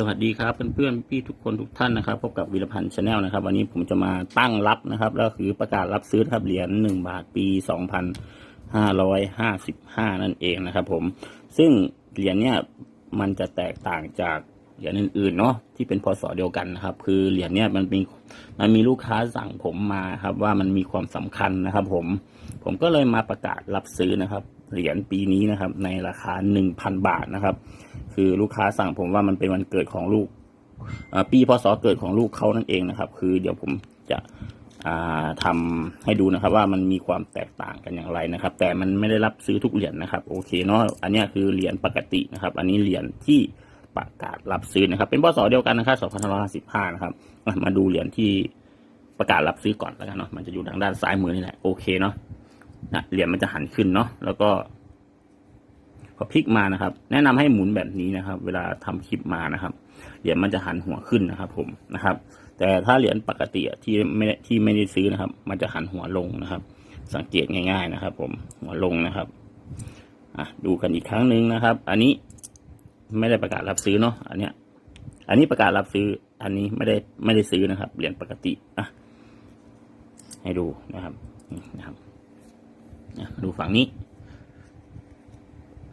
สวัสดีครับเพื่อนๆพี่ทุกคนทุกท่านนะครับพบกับวิรพันธ์ชาแนลนะครับ วันนี้ผมจะมาตั้งรับนะครับแล้วคือประกาศรับซื้อครับเหรียญหนึ่งบาทปีสองพันห้าร้อยห้าสิบห้านั่นเองนะครับ ผม ซึ่งเหรียญเนี่ยมันจะแตกต่างจากเหรียญอื่นๆเนาะที่เป็นพศเดียวกันนะครับ คือเหรียญเนี่ยมันมีมันมีลูกค้าสั่งผมมาครับว่ามันมีความสำคัญนะครับ ผมผมก็เลยมาประกาศรับซื้อนะครับ เหรียญปีนี้นะครับ ในราคาหนึ่งพันบาทนะครับ คือลูกค้าสั่งผมว่ามันเป็นวันเกิดของลูกปีพศเกิดของลูกเขานั่นเองนะครับ คือเดี๋ยวผมจะอ่าทำให้ดูนะครับ ว่ามันมีความแตกต่างกันอย่างไรนะครับ แต่มันไม่ได้รับซื้อทุกเหรียญนะครับ โอเคเนาะอันนี้คือเหรียญปกตินะครับ อันนี้เหรียญที่ประกาศรับซื้อนะครับ เป็นพศเดียวกันนะครับ2555นะครับมาดูเหรียญที่ประกาศรับซื้อก่อนแล้วกันเนาะมันจะอยู่ทางด้านซ้ายมือนี่แหละโอเคเนาะ นะเหรียญมันจะหันขึ้นเนาะแล้วก็พอพลิกมานะครับ แนะนำให้หมุนแบบนี้นะครับ เวลาทำคลิปมานะครับ เหรียญมันจะหันหัวขึ้นนะครับ ผมนะครับ แต่ถ้าเหรียญปกติที่ไม่ที่ไม่ได้ซื้อนะครับ มันจะหันหัวลงนะครับ สังเกตง่าย ๆนะครับ ผมหัวลงนะครับอะดูกันอีกครั้งหนึ่งนะครับ อันนี้ไม่ได้ประกาศรับซื้อเนาะอันเนี้ย อันนี้ประกาศรับซื้อ อันนี้ไม่ได้ไม่ได้ซื้อนะครับเหรียญปกติอะให้ดูนะครับนะครับ ดูฝั่งนี้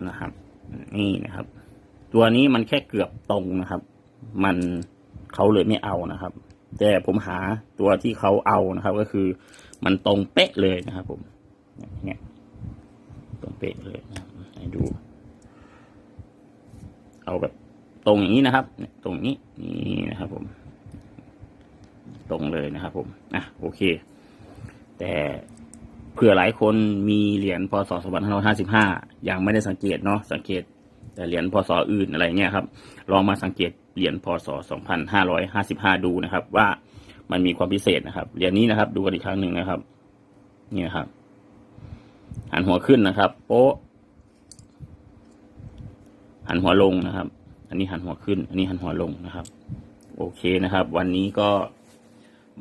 นะครับ นี่นะครับ ตัวนี้มันแค่เกือบตรงนะครับ มันเขาเลยไม่เอานะครับ แต่ผมหาตัวที่เขาเอานะครับ ก็คือ มันตรงเป๊ะเลยนะครับ ผม เนี่ยตรงเป๊ะเลยนะให้ดู เอาแบบตรงอย่างนี้นะครับ ตรงนี้นี่นะครับ ผม ตรงเลยนะครับ ผมอะโอเค แต่ เผื่อหลายคนมีเหรียญพศ2555 ยังไม่ได้สังเกตเนาะสังเกตแต่เหรียญพศอื่นอะไรเงี้ยครับ ลองมาสังเกตเหรียญพศ 2555 ดูนะครับ ว่ามันมีความพิเศษนะครับเหรียญนี้นะครับ ดูกันอีกครั้งหนึ่งนะครับ นี่นะครับ หันหัวขึ้นนะครับ โป๊ะหันหัวลงนะครับ อันนี้หันหัวขึ้น อันนี้หันหัวลงนะครับ โอเคนะครับ วันนี้ก็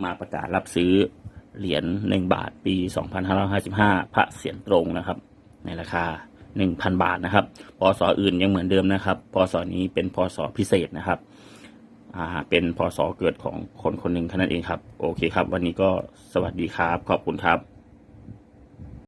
มาประกาศรับซื้อ เหรียญหนึ่งบาทปี 2555 พระเสียรตรงนะครับ ในราคา 1,000 บาทนะครับพศอื่นยังเหมือนเดิมนะครับพศนี้เป็นพศพิเศษนะครับอ่าเป็นพศเกิดของคนคนหนึ่งแค่นั้นเองครับ โอเคครับ วันนี้ก็สวัสดีครับ ขอบคุณครับ